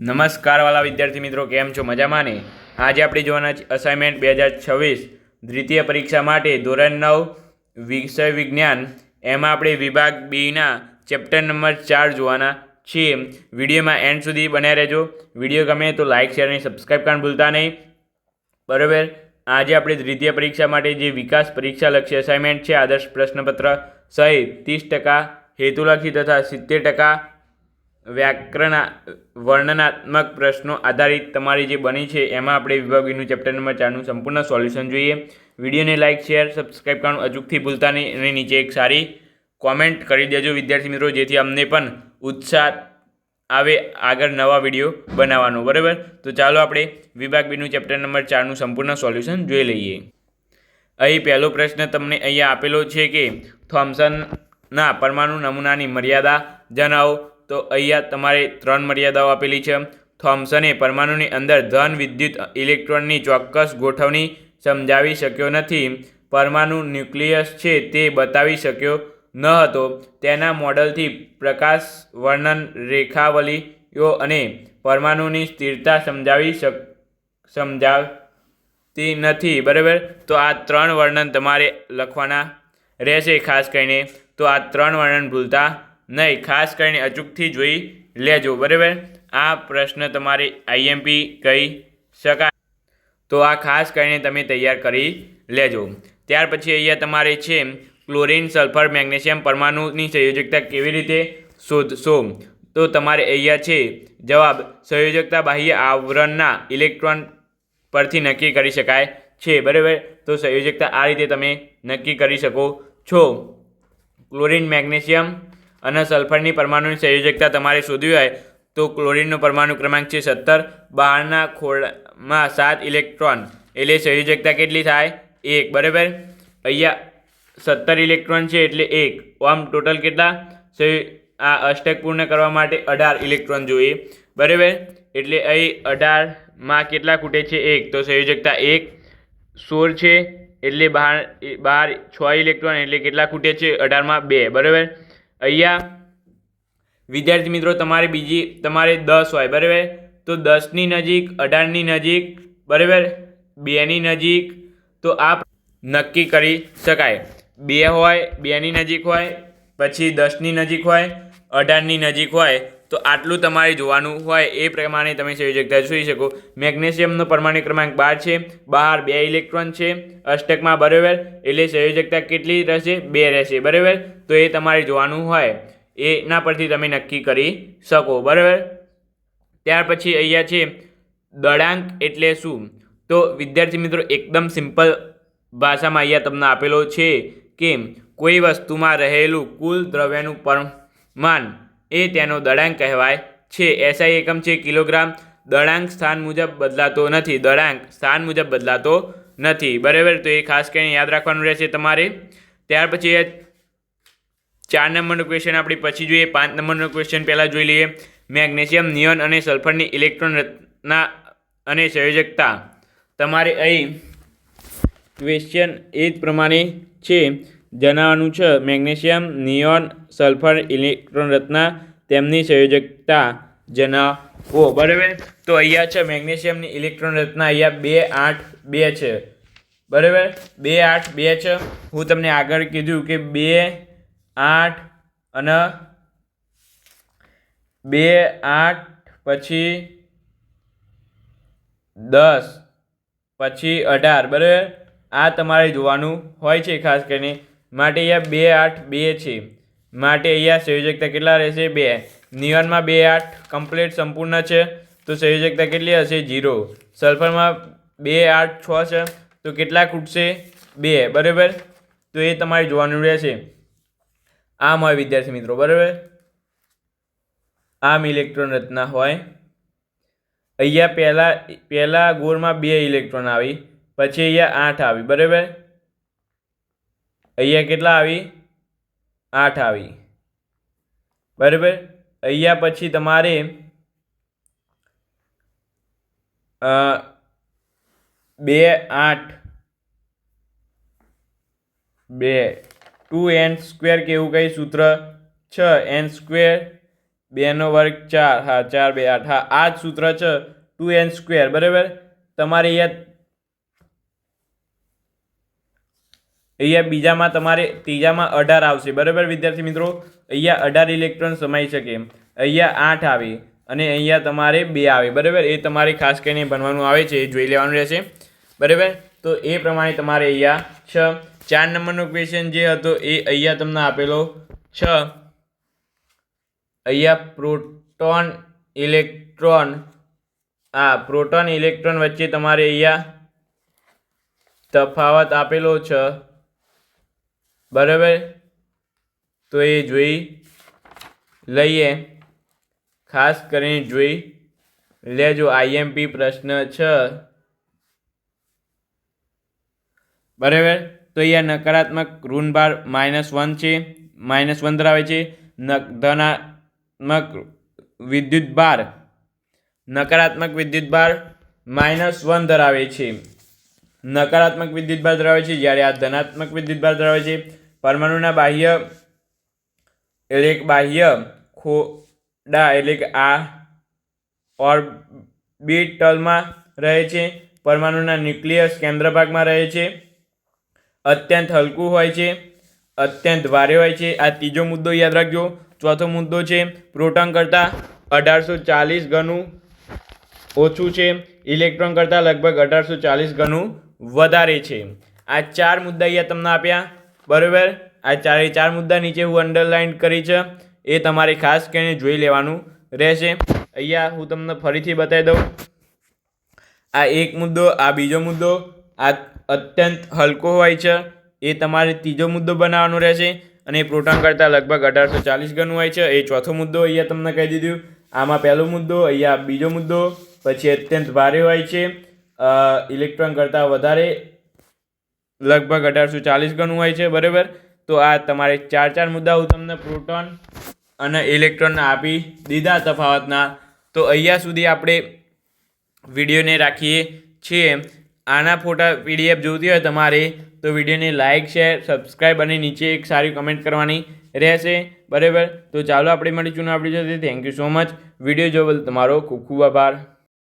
નમસ્કાર વાલા વિદ્યાર્થી મિત્રો, કેમ છો? મજામાં ને? આજે આપણે જોવાના છે અસાઇનમેન્ટ બે હજાર છવ્વીસ દ્વિતીય પરીક્ષા માટે ધોરણ નવ વિષય વિજ્ઞાન. એમાં આપણે વિભાગ બીના ચેપ્ટર નંબર ચાર જોવાના છીએ. વિડીયોમાં એન્ડ સુધી બન્યા રહેજો. વીડિયો ગમે તો લાઇક શેર અને સબસ્ક્રાઈબ કરવાનું ભૂલતા નહીં. બરાબર? આજે આપણે દ્વિતીય પરીક્ષા માટે જે વિકાસ પરીક્ષા લક્ષી અસાઇનમેન્ટ છે, આદર્શ પ્રશ્નપત્ર સહિત ત્રીસ ટકા હેતુલક્ષી તથા સિત્તેર ટકા વ્યાકરણ, વર્ણનાત્મક પ્રશ્નો આધારિત તમારી જે બની છે, એમાં આપણે વિભાગ બીનું ચેપ્ટર નંબર ચારનું સંપૂર્ણ સોલ્યુશન જોઈએ. વિડીયોને લાઇક શેર સબસ્ક્રાઈબ કરવાનું અચૂકથી ભૂલતા નહીં અને નીચે એક સારી કોમેન્ટ કરી દેજો વિદ્યાર્થી મિત્રો, જેથી અમને પણ ઉત્સાહ આવે આગળ નવા વીડિયો બનાવવાનો, બરાબર? તો ચાલો આપણે વિભાગ બીનું ચેપ્ટર નંબર ચારનું સંપૂર્ણ સોલ્યુશન જોઈ લઈએ. અહીં પહેલો પ્રશ્ન તમને અહીંયા આપેલો છે કે થોમ્સનના પરમાણુ નમૂનાની મર્યાદા જણાવો. તો અહીંયા તમારે ત્રણ મર્યાદાઓ આપેલી છે. થોમ્સને પરમાણુની અંદર ધન, વિદ્યુત, ઇલેક્ટ્રોનની ચોક્કસ ગોઠવણી સમજાવી શક્યો નથી. પરમાણુ ન્યુક્લિયસ છે તે બતાવી શક્યો ન હતો. તેના મોડલથી પ્રકાશ, વર્ણન, રેખાવલીઓ અને પરમાણુની સ્થિરતા સમજાવી શક, સમજાવતી નથી. બરાબર? તો આ ત્રણ વર્ણન તમારે લખવાના રહેશે ખાસ કરીને. તો આ ત્રણ વર્ણન ભૂલતા નહીં, ખાસ કરીને અચૂકથી જોઈ લેજો, બરાબર? આ પ્રશ્ન તમારે આઈએમપી કહી શકાય. તો આ ખાસ કરીને તમે તૈયાર કરી લેજો. ત્યાર પછી અહીંયા તમારે છે, ક્લોરીન, સલ્ફર, મેગ્નેશિયમ પરમાણુની સંયોજકતા કેવી રીતે શોધશો? તો તમારે અહીંયા છે, જવાબ, સંયોજકતા બાહ્ય આવરણના ઇલેક્ટ્રોન પરથી નક્કી કરી શકાય છે, બરાબર? તો સંયોજકતા આ રીતે તમે નક્કી કરી શકો છો. ક્લોરીન, મેગ્નેશિયમ અને સલ્ફરની પરમાણુની સંયોજકતા તમારે શોધવી હોય તો ક્લોરિનનો પરમાણુ ક્રમાંક છે સત્તર બહારના ખોળમાં સાત ઇલેક્ટ્રોન. એટલે સંયોજકતા કેટલી થાય? એક. બરાબર? અહીંયા સત્તર ઇલેક્ટ્રોન છે એટલે એક. આમ ટોટલ કેટલા? આ અષ્ટક પૂર્ણ કરવા માટે અઢાર ઇલેક્ટ્રોન જોઈએ. બરાબર? એટલે અહીં અઢારમાં કેટલા ખૂટે છે? એક. તો સંયોજકતા એક. સોળ છે એટલે બહાર બહાર છ ઇલેક્ટ્રોન એટલે કેટલા ખૂટે છે? અઢારમાં બે. બરાબર? અહીંયા, વિદ્યાર્થી મિત્રો, તમારે બીજી, તમારે દસ હોય, બરાબર? તો દસની નજીક, અઢારની નજીક, બરાબર? બેની નજીક, તો આ નક્કી કરી શકાય. બે હોય, બેની નજીક હોય, પછી દસની નજીક હોય, અઢારની નજીક હોય, તો આટલું તમારે જોવાનું હોય એ પ્રમાણે તમે સંયોજકતા જોઈ શકો. મેગ્નેશિયમનો પરમાણુ ક્રમાંક બાર છે, બહાર બે ઇલેક્ટ્રોન છે, અષ્ટકમાં બરાબર? એટલે સંયોજકતા કેટલી રહેશે? બે રહેશે, બરાબર? તો એ તમારે જોવાનું હોય, એના પરથી તમે નક્કી કરી શકો, બરાબર? ત્યાર પછી અહીંયા છે, દળાંક એટલે શું? તો વિદ્યાર્થી મિત્રો, એકદમ સિમ્પલ ભાષામાં અહીંયા તમને આપેલો છે કે કોઈ વસ્તુમાં રહેલું કુલ દ્રવ્યનું પ્રમાણ એ તેનો દળાંક કહેવાય છે. એસઆઈ એકમ છે, કિલોગ્રામ. દળાંક સ્થાન મુજબ બદલાતો નથી. દળાંક સ્થાન મુજબ બદલાતો નથી. બરાબર? તો એ ખાસ કરીને યાદ રાખવાનું રહેશે તમારે. ત્યાર પછી ચાર નંબરનો ક્વેશ્ચન આપણે પછી જોઈએ. પાંચ નંબરનો ક્વેશ્ચન પહેલાં જોઈ લઈએ. મેગ્નેશિયમ, નિયોન અને સલ્ફરની ઇલેક્ટ્રોન રચના અને સંયોજકતા. તમારે અહીં ક્વેશ્ચન એ જ પ્રમાણે છે. જણાવવાનું છે, મેગ્નેશિયમ, નિયોન, સલ્ફર, ઇલેક્ટ્રોન રચના, તેમની સંયોજકતા જણાવો. બરાબર? તો અહીંયા છે, મેગ્નેશિયમની ઇલેક્ટ્રોન રચના અહીંયા બે આઠ બે છે. બરાબર? બે આઠ બે છે. હું તમને આગળ કીધું કે બે આઠ અને બે આઠ પછી દસ પછી અઢાર, બરાબર? આ તમારે જોવાનું હોય છે ખાસ કરીને. માટે અહીંયા બે આઠ બે છે. માટે અહીંયા સંયોજકતા કેટલા રહેશે? બે. નિયનમાં બે આઠ કમ્પ્લીટ સંપૂર્ણ છે. તો સંયોજકતા કેટલી હશે? જીરો સલ્ફરમાં બે આઠ છ છે. તો કેટલા ખૂટશે? બે. બરાબર? તો એ તમારે જોવાનું રહેશે. આમ હોય વિદ્યાર્થી મિત્રો, બરાબર? આમ ઇલેક્ટ્રોન રચના હોય. અહીંયા પહેલાં પહેલાં ગોળમાં બે ઇલેક્ટ્રોન આવી, પછી અહીંયા આઠ આવી, બરાબર? અહીંયા કેટલા આવી? આઠ આવી. બરાબર? અહીંયા પછી તમારે બે, આઠ, બે ટુ એન સ્ક્વેર કે એવું કંઈ સૂત્ર? છ. એન સ્ક્વેર બેનો વર્ગ ચાર. હા, ચાર, બે, આઠ. હા, આ જ સૂત્ર છે. Two n square. બરાબર? તમારે અહીંયા અહીંયા બીજામાં તમારે ત્રીજામાં અઢાર આવશે. બરાબર, વિદ્યાર્થી મિત્રો? અહીંયા અઢાર ઇલેક્ટ્રોન સમાઈ શકે અહીંયા આઠ આવે અને અહીંયા તમારે બે આવે. બરાબર? એ તમારે ખાસ કરીને ભણવાનું આવે છે. એ જોઈ લેવાનું રહેશે. બરાબર? તો એ પ્રમાણે તમારે અહીંયા છ ચાર નંબરનો ક્વેશ્ચન જે હતો એ અહીંયા તમને આપેલો છ. અહીંયા પ્રોટોન ઇલેક્ટ્રોન, આ પ્રોટોન ઇલેક્ટ્રોન વચ્ચે તમારે અહીંયા તફાવત આપેલો છે. બરાબર? તો એ જોઈ લઈએ. ખાસ કરીને જોઈ લેજો. આઈએમપી પ્રશ્ન છ. બરાબર? તો અહીંયા નકારાત્મક ઋણ બાર માઇનસ વન છે માઇનસ વન ધરાવે છે. ધનાત્મક વિદ્યુત બાર નકારાત્મક વિદ્યુત બાર માઇનસ વન ધરાવે છે. નકારાત્મક વિદ્યુત બાર ધરાવે છે, જ્યારે આ ધનાત્મક વિદ્યુત ભાર ધરાવે છે. પરમાણુના બાહ્ય, એટલે બાહ્ય ખોડા, એટલે કે આ ઓર્બિટલમાં રહે છે. પરમાણુના ન્યુક્લિયસ કેન્દ્ર ભાગમાં રહે છે. અત્યંત હલકું હોય છે, અત્યંત ભારે હોય છે. આ ત્રીજો મુદ્દો યાદ રાખજો. ચોથો મુદ્દો છે, પ્રોટોન કરતાં અઢારસો ચાલીસ ગણું ઓછું છે. ઇલેક્ટ્રોન કરતાં લગભગ અઢારસો ચાલીસ ગણું વધારે છે. આ ચાર મુદ્દા અહીંયા તમને આપ્યા. બરાબર? આ ચારે ચાર મુદ્દા નીચે હું અંડરલાઇન કરી છે. એ તમારે ખાસ કરીને જોઈ લેવાનું રહેશે. અહીંયા હું તમને ફરીથી બતાવી દઉં. આ એક મુદ્દો, આ બીજો મુદ્દો, આ અત્યંત હલકો હોય છે. એ તમારે ત્રીજો મુદ્દો બનાવવાનો રહેશે અને પ્રોટોન કરતાં લગભગ અઢારસો ચાલીસ ગણું હોય છે. એ ચોથો મુદ્દો અહીંયા તમને કહી દીધું. આમાં પહેલો મુદ્દો, અહીંયા બીજો મુદ્દો, પછી અત્યંત ભારે હોય છે. ઇલેક્ટ્રોન કરતાં વધારે લગભગ અઢારસો ચાલીસ ગણું હોય છે, બરાબર? તો આ તમારે ચાર ચાર મુદ્દા હું તમને પ્રોટોન અને ઇલેક્ટ્રોન આપી દીધા તફાવતના. તો અહીંયા સુધી આપણે વિડીયોને રાખીએ છીએ. આના ફોટા પીડીએફ જોતી હોય તમારે, તો વિડીયોને લાઇક શેર સબસ્ક્રાઈબ અને નીચે એક સારી કમેન્ટ કરવાની રહેશે. બરાબર? તો ચાલો આપણે મળીશું આપણી સાથે thank you so much video જોવા બદલ તમારો ખૂબ ખૂબ આભાર.